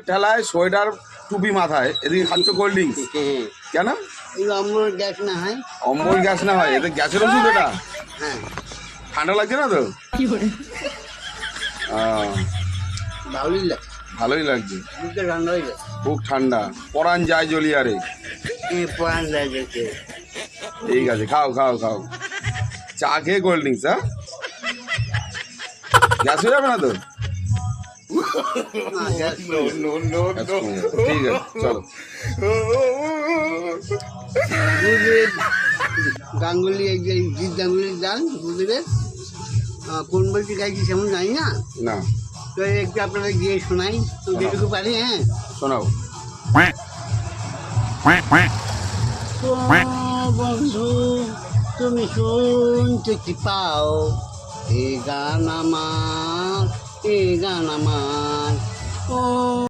ঠেলায় সোয়েটার টুপি মাথায় এদিকে খাচ্ছ কোল্ড ড্রিঙ্কস কেন? এই অম্বর গ্যাস না হয়। অম্বল গ্যাস না হয় এতে গ্যাসের ওষুধ এটা? হ্যাঁ। ঠান্ডা লাগছে না তো? আহ, ভালোই লাগে ভালোই লাগছে। ঠান্ডা খুব ঠান্ডা। পরান যায় জলিয়ারে এই যায় ঠিক আছে খাও খাও খাও। চা খেয়ে কোল্ড ড্রিঙ্কস হ্যাঁ? গ্যাস হয়ে যাবে না তো? গ্যাস কমে যাবে। ঠিক আছে চলো গাঙ্গুলি এই যে জিৎ গাঙ্গুলির গান বুঝলে কোন বলছি গাইছি সেমন জানি না? না। তো একটু আপনারা গিয়ে শোনাই তো যেটুকু পারি হ্যাঁ? শোনাও। quack quack quack বন্ধু তুমি শুনতে কি পাও? এ গান আমার গান আমার?